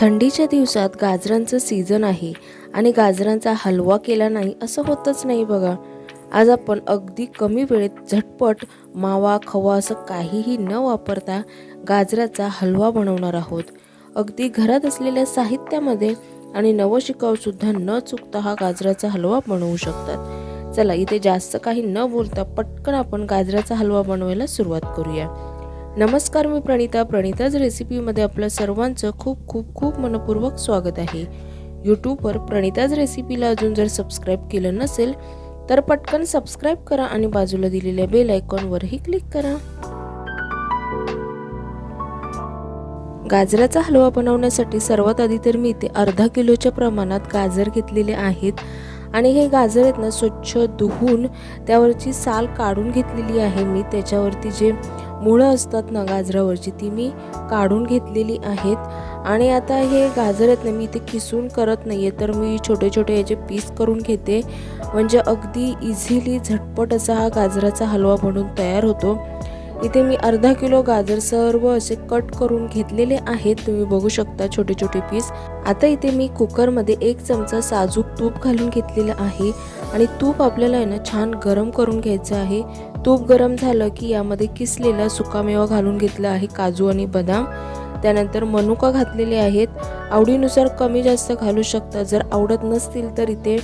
थंडीच्या दिवसात गाजरांचं सीझन आहे आणि गाजरांचा हलवा केला नाही असं होतच नाही बघा. आज आपण अगदी कमी वेळेत झटपट मावा खवा असं काहीही न वापरता गाजराचा हलवा बनवणार आहोत. अगदी घरात असलेल्या साहित्यामध्ये आणि नवशिकावसुद्धा न चुकता हा गाजराचा हलवा बनवू शकतात. चला इथे जास्त काही न बोलता पटकन आपण गाजराचा हलवा बनवायला सुरुवात करूया. नमस्कार मी प्रणिता. प्रणिताज रेसिपीमध्ये आपलं सर्वांचं खूप खूप खूप मनपूर्वक स्वागत आहे. यूट्यूबवर प्रणिताज रेसिपीला अजून जर सबस्क्राईब केलं नसेल तर पटकन सबस्क्राईब करा आणि बाजूला दिलेल्या बेल आयकॉनवरही क्लिक करा. गाजराचा हलवा बनवण्यासाठी सर्वात आधी तर मी इथे अर्धा किलोच्या प्रमाणात गाजर घेतलेले आहेत. आणि हे गाजर आहेत ना स्वच्छ धुवून त्यावरची साल काढून घेतलेली आहे मी. त्याच्यावरती जे मुळं असतात ना गाजरावरची ती मी काढून घेतलेली आहेत. आणि आता हे गाजर आहेत ना मी इथे किसून करत नाही आहे तर मी छोटे छोटे याचे पीस करून घेते. म्हणजे अगदी इझिली झटपट असा हा गाजराचा हलवा बनून तयार होतो. इथे मी अर्धा किलो गाजर सर्व असे कट करून घेतलेले आहेत. तुम्ही बघू शकता छोटे छोटे पीस. आता इथे मी कुकरमध्ये एक चमचा साजूक तूप घालून घेतलेलं आहे आणि तूप आपल्याला आहे ना छान गरम करून घ्यायचं आहे. तूप गरम झालं की यामध्ये किसलेला सुकामेवा घालून घेतला आहे काजू आणि बदाम. त्यानंतर मनुका घातलेले आहेत. आवडीनुसार कमी जास्त घालू शकता. जर आवडत नसतील तर इथे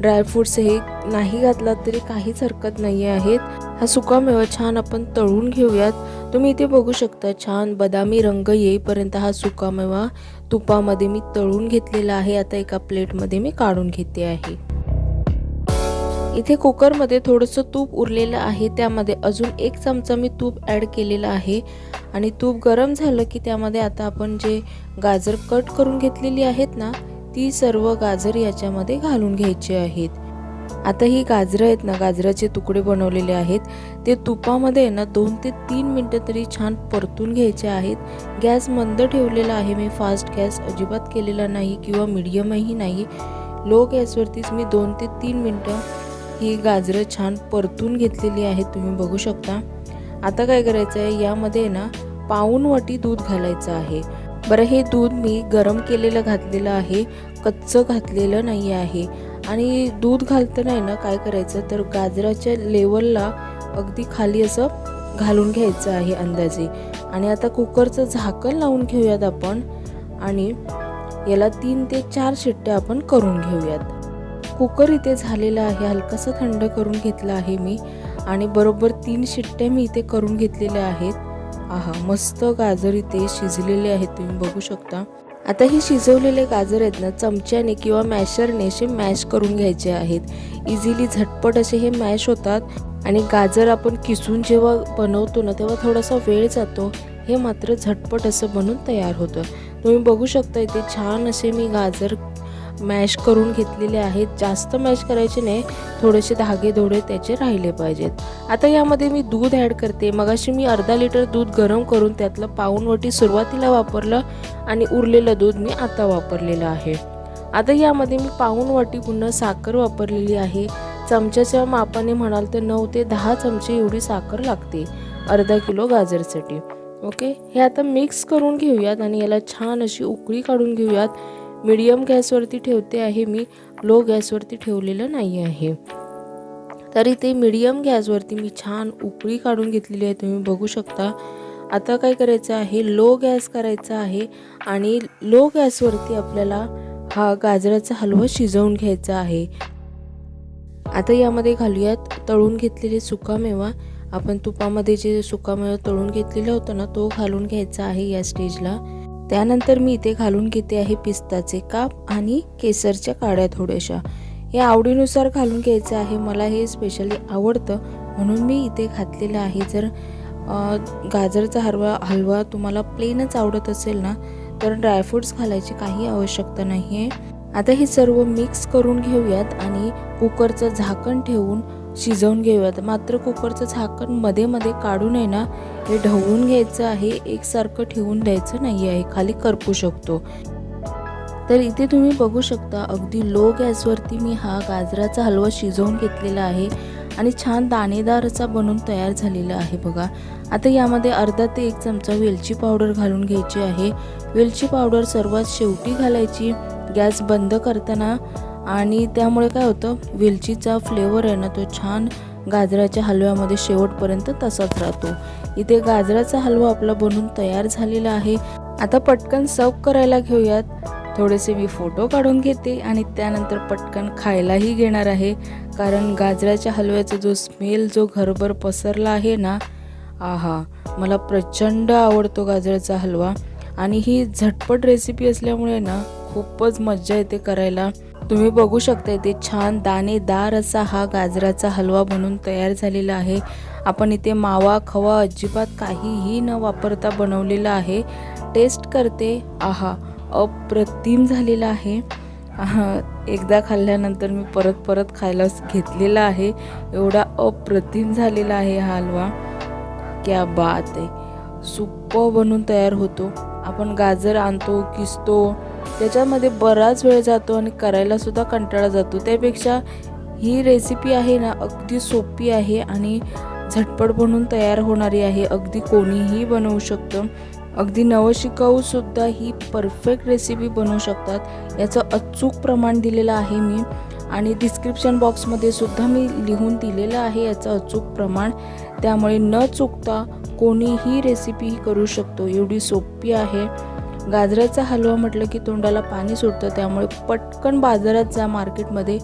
ड्रायफ्रुट्स हे नाही घातलात तरी काहीच हरकत नाही आहेत. हा सुकामेवा छान आपण तळून घेऊयात. तुम्ही इथे बघू शकता छान बदामी रंग येईपर्यंत हा सुकामेवा तुपामध्ये मी तळून घेतलेला आहे. आता एका प्लेटमध्ये मी काढून घेते आहे. इथे कुकरमध्ये थोडंसं तूप उरलेलं आहे. त्यामध्ये अजून एक चमचा मी तूप ॲड केलेलं आहे. आणि तूप गरम झालं की त्यामध्ये आता आपण जे गाजर कट करून घेतलेली आहेत ना ती सर्व गाजर याच्यामध्ये घालून घ्यायची आहेत. आता ही गाजरं आहेत ना गाजराचे तुकडे बनवलेले आहेत. ते तुपामध्ये ना दोन ते तीन मिनटं तरी छान परतून घ्यायचे आहेत. गॅस मंद ठेवलेला आहे मी फास्ट गॅस अजिबात केलेला नाही किंवा मिडियमही नाही. लो गॅसवरतीच मी दोन ते तीन मिनटं ही गाजरं छान परतून घेतलेली आहेत तुम्ही बघू शकता. आता काय करायचं आहे? यामध्ये ना पाऊन वाटी दूध घालायचं आहे. बरं हे दूध मी गरम केलेलं घातलेलं आहे. कच्चं घातलेलं नाही आहे. आणि दूध घालताना आहे ना काय करायचं? तर गाजराच्या लेवलला अगदी खाली असं घालून घ्यायचं आहे अंदाजे. आणि आता कुकरचं झाकण लावून घेऊयात आपण. आणि याला तीन ते चार शिट्ट्या आपण करून घेऊयात. कुकर इथे झालेला आहे. हलकासा थंड करून घेतला आहे मी. आणि बरोबर तीन शिट्ट्या मी इथे करून घेतलेल्या आहेत. आहा मस्त गाजर इथे शिजलेले आहेत. तुम्ही बघू शकता. आता हे शिजवलेले गाजर आहेत ना चमच्याने किंवा मॅशरने असे मॅश करून घ्यायचे आहेत. इझिली झटपट असे हे मॅश होतात आणि गाजर आपण किसून जेव्हा बनवतो ना तेव्हा थोडासा वेळ जातो. हे मात्र झटपट असं बनून तयार होतं. तुम्ही बघू शकता इथे छान असे मी गाजर मॅश करून घेतलेले आहेत. जास्त मॅश करायचे नाही. थोडेसे धागे धोडे त्याचे राहिले पाहिजेत. आता यामध्ये मी दूध ॲड करते. मगाशी मी अर्धा लिटर दूध गरम करून त्यातलं पाऊनवटी सुरुवातीला वापरलं आणि उरलेलं दूध मी आता वापरलेलं आहे. आता यामध्ये मी पाऊनवटी पुन्हा साखर वापरलेली आहे. चमच्याच्या मापाने म्हणाल तर नऊ ते दहा चमचे एवढी साखर लागते. अर्धा किलो गाजरसाठी. ओके? हे आता मिक्स करून घेऊयात आणि याला छान अशी उकळी काढून घेऊयात. मीडियम गॅसवरती ठेवते आहे मी लो गॅसवरती ठेवलेलं नाही आहे. तरी ते मीडियम गॅसवरती मी छान उकळी काढून घेतलेली आहे तुम्ही बघू शकता. आता काय करायचं आहे लो गॅस करायचा आहे आणि लो गॅसवरती आपल्याला हा गाजराचा हलवा शिजवून घ्यायचा आहे. आता यामध्ये घालूयात तळून घेतलेले सुकामेवा. आपण तुपामध्ये जे सुकामेवा तळून घेतलेला होता ना तो घालून घ्यायचा आहे या स्टेजला. त्यानंतर मी इथे घालून घेते आहे पिस्ताचे काप आणि केसरच्या काड्या थोड्याशा. हे आवडीनुसार घालून घ्यायचं आहे. मला हे स्पेशली आवडतं. म्हणून मी इथे घातलेलं आहे. जर गाजरचा हलवा हलवा तुम्हाला प्लेनच आवडत असेल ना तर ड्रायफ्रूट्स घालायची काही आवश्यकता नाही आहे आता हे सर्व मिक्स करून घेऊयात आणि कुकरचं झाकण ठेवून शिजवून घेऊयात मात्र कुकरचं झाकणमध्ये मध्ये काढून आहे ना हे ढवळून घ्यायचं आहे. एकसारखं ठेवून द्यायचं नाही आहे खाली करपू शकतो. तर इथे तुम्ही बघू शकता अगदी लो गॅसवरती मी हा गाजराचा हलवा शिजवून घेतलेला आहे आणि छान दाणेदार असा बनून तयार झालेला आहे बघा. आता यामध्ये अर्धा ते एक चमचा वेलची पावडर घालून घ्यायची आहे. वेलची पावडर सर्वात शेवटी घालायची. गॅस बंद करताना आणि त्यामुळे काय होतं वेलचीचा फ्लेवर आहे ना तो छान गाजराच्या हलव्यामध्ये शेवटपर्यंत तसाच राहतो. इथे गाजराचा हलवा आपला बनून तयार झालेला आहे. आता पटकन सर्व करायला घेऊयात. थोडेसे मी फोटो काढून घेते आणि त्यानंतर पटकन खायलाही घेणार आहे. कारण गाजराच्या हलव्याचा जो स्मेल जो घरभर पसरला आहे ना आहा मला प्रचंड आवडतो गाजराचा हलवा. आणि ही झटपट रेसिपी असल्यामुळे ना खूपच मज्जा येते करायला. तुम्ही बघू शकता इथे छान दाणेदार असा हा गाजराचा हलवा बनून तयार झालेला आहे. आपण इथे मावा खवा अजिबात काहीही न वापरता बनवलेला आहे. टेस्ट करते. आहा अप्रतिम झालेला आहे. आहा, एकदा खाल्ल्यानंतर मी परत परत खायला घेतलेला आहे. एवढा अप्रतिम झालेला आहे हा हलवा. क्या बात आहे. सुप्प बनून तयार होतो. आपण गाजर आणतो किसतो त्याच्यामध्ये बराच वेळ जातो आणि करायलासुद्धा कंटाळा जातो. त्यापेक्षा ही रेसिपी आहे ना अगदी सोपी आहे आणि झटपट बनून तयार होणारी आहे. अगदी कोणीही बनवू शकतं. अगदी नवशिकाऊसुद्धा ही परफेक्ट रेसिपी बनवू शकतात. याचं अचूक प्रमाण दिलेलं आहे मी आणि डिस्क्रिप्शन बॉक्समध्ये सुद्धा मी लिहून दिलेलं आहे याचं अचूक प्रमाण. त्यामुळे न चुकता कोणीही रेसिपी करू शकतो. एवढी सोपी आहे. गाजराचा हलवा म्हटलं की तोंडाला पाणी सुटतं. त्यामुळे पटकन बाजारात जा. मार्केटमध्ये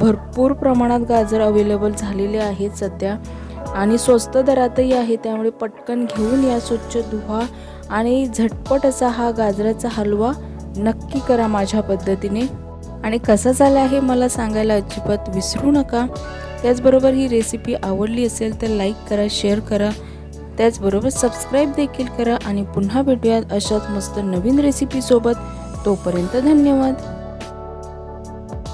भरपूर प्रमाणात गाजर अवेलेबल झालेले आहेत सध्या. आणि स्वस्त दरातही आहे. त्यामुळे पटकन घेऊन या स्वच्छ धुवा आणि झटपट असा हा गाजराचा हलवा नक्की करा माझ्या पद्धतीने. आणि कसा झाला आहे मला सांगायला अजिबात विसरू नका. त्याचबरोबर ही रेसिपी आवडली असेल तर लाईक करा शेअर करा. त्याचबरोबर सबस्क्राईब देखील करा आणि पुन्हा भेटूयात अशाच मस्त नवीन रेसिपीसोबत तोपर्यंत धन्यवाद.